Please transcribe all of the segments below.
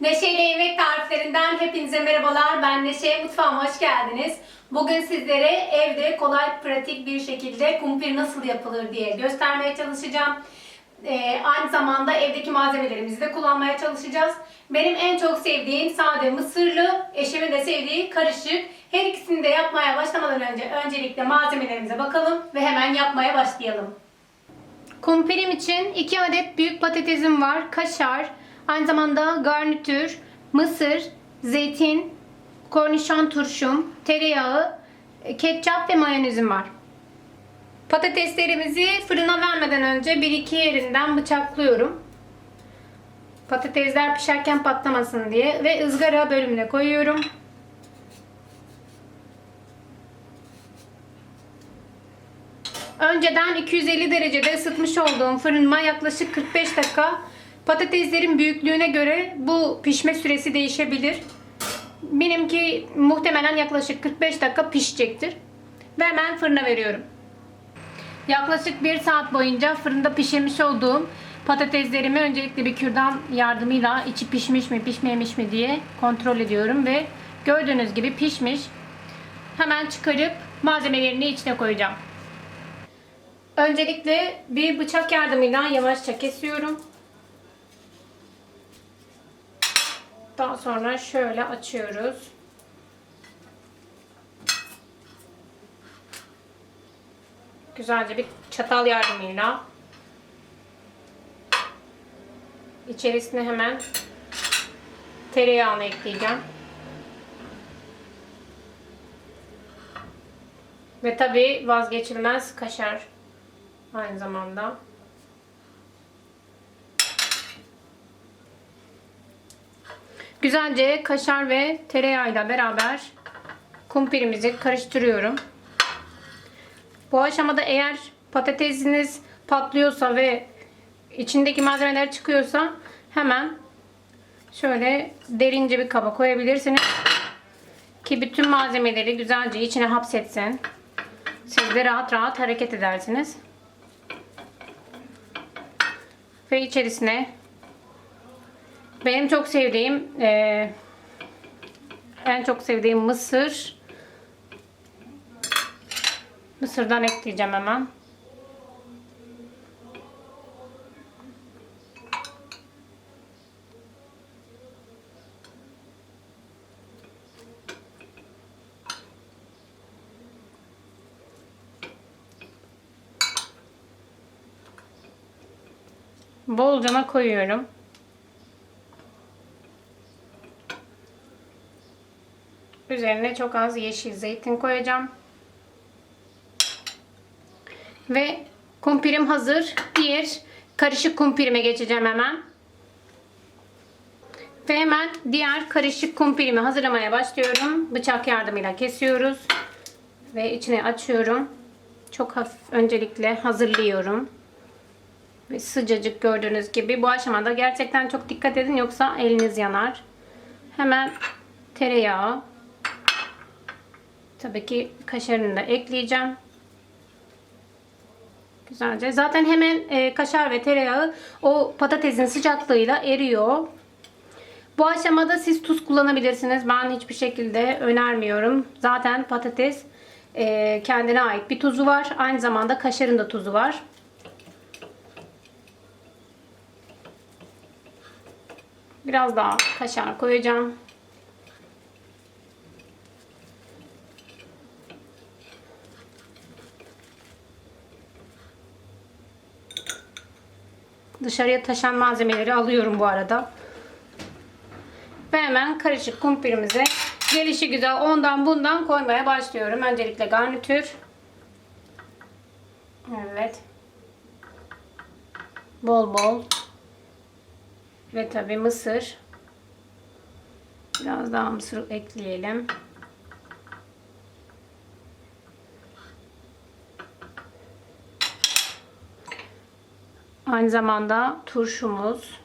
Neşe ile Yemek Tariflerinden hepinize merhabalar. Ben Neşe, mutfağıma hoş geldiniz. Bugün sizlere evde kolay, pratik bir şekilde kumpir nasıl yapılır diye göstermeye çalışacağım. Ee, aynı zamanda evdeki malzemelerimizi de kullanmaya çalışacağız. Benim en çok sevdiğim sade mısırlı, eşimin de sevdiği karışık. Her ikisini de yapmaya başlamadan önce öncelikle malzemelerimize bakalım ve hemen yapmaya başlayalım. Kumpirim için 2 adet büyük patatesim var, kaşar, aynı zamanda garnitür, mısır, zeytin, kornişon turşum, tereyağı, ketçap ve mayonezim var. Patateslerimizi fırına vermeden önce bir iki yerinden bıçaklıyorum. Patatesler pişerken patlamasın diye ve ızgara bölümüne koyuyorum. Önceden 250 derecede ısıtmış olduğum fırınıma yaklaşık 45 dakika patateslerin büyüklüğüne göre bu pişme süresi değişebilir. Benimki muhtemelen yaklaşık 45 dakika pişecektir. Ve hemen fırına veriyorum. Yaklaşık 1 saat boyunca fırında pişirmiş olduğum patateslerimi öncelikle bir kürdan yardımıyla içi pişmiş mi pişmemiş mi diye kontrol ediyorum ve gördüğünüz gibi pişmiş. Hemen çıkarıp malzemelerini içine koyacağım. Öncelikle bir bıçak yardımıyla yavaşça kesiyorum. Daha sonra şöyle açıyoruz. Güzelce bir çatal yardımıyla içerisine hemen tereyağını ekleyeceğim. Ve tabi vazgeçilmez kaşar aynı zamanda. Güzelce kaşar ve tereyağıyla beraber kumpirimizi karıştırıyorum. Bu aşamada eğer patatesiniz patlıyorsa ve içindeki malzemeler çıkıyorsa hemen şöyle derince bir kaba koyabilirsiniz. Ki bütün malzemeleri güzelce içine hapsetsin. Siz de rahat rahat hareket edersiniz. Ve içerisine benim çok sevdiğim e, en çok sevdiğim mısır mısırdan ekleyeceğim hemen. Bolcana koyuyorum. Üzerine çok az yeşil zeytin koyacağım. Ve kumpirim hazır. Diğer karışık kumpirime geçeceğim hemen. Ve hemen diğer karışık kumpirimi hazırlamaya başlıyorum. Bıçak yardımıyla kesiyoruz. Ve içine açıyorum. Çok hafif öncelikle hazırlıyorum. Ve sıcacık gördüğünüz gibi. Bu aşamada gerçekten çok dikkat edin yoksa eliniz yanar. Hemen tereyağı. Tabii ki kaşarını da ekleyeceğim. Güzelce. Zaten hemen e, kaşar ve tereyağı o patatesin sıcaklığıyla eriyor. Bu aşamada siz tuz kullanabilirsiniz. Ben hiçbir şekilde önermiyorum. Zaten patates e, kendine ait bir tuzu var. Aynı zamanda kaşarın da tuzu var. Biraz daha kaşar koyacağım. Dışarıya taşan malzemeleri alıyorum bu arada. Ve hemen karışık kumpirimize gelişi güzel ondan bundan koymaya başlıyorum. Öncelikle garnitür. Evet. Bol bol. Ve tabi mısır. Biraz daha mısır ekleyelim. Aynı zamanda turşumuz.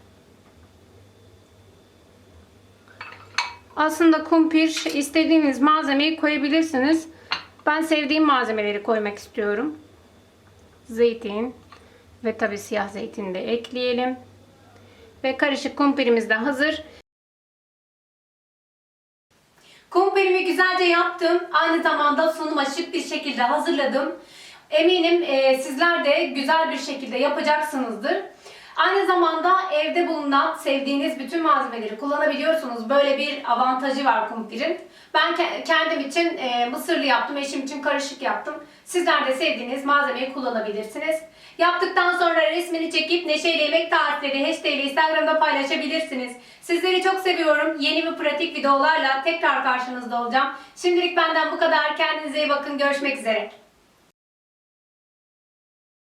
Aslında kumpir istediğiniz malzemeyi koyabilirsiniz. Ben sevdiğim malzemeleri koymak istiyorum. Zeytin ve tabi siyah zeytini de ekleyelim. Ve karışık kumpirimiz de hazır. Kumpirimi güzelce yaptım. Aynı zamanda sunuma şık bir şekilde hazırladım. Eminim e, sizler de güzel bir şekilde yapacaksınızdır. Aynı zamanda evde bulunan sevdiğiniz bütün malzemeleri kullanabiliyorsunuz. Böyle bir avantajı var kumpirin. Ben ke- kendim için e, mısırlı yaptım, eşim için karışık yaptım. Sizler de sevdiğiniz malzemeyi kullanabilirsiniz. Yaptıktan sonra resmini çekip Neşe ile Yemek Tarifleri hashtag Instagram'da paylaşabilirsiniz. Sizleri çok seviyorum. Yeni ve pratik videolarla tekrar karşınızda olacağım. Şimdilik benden bu kadar. Kendinize iyi bakın. Görüşmek üzere.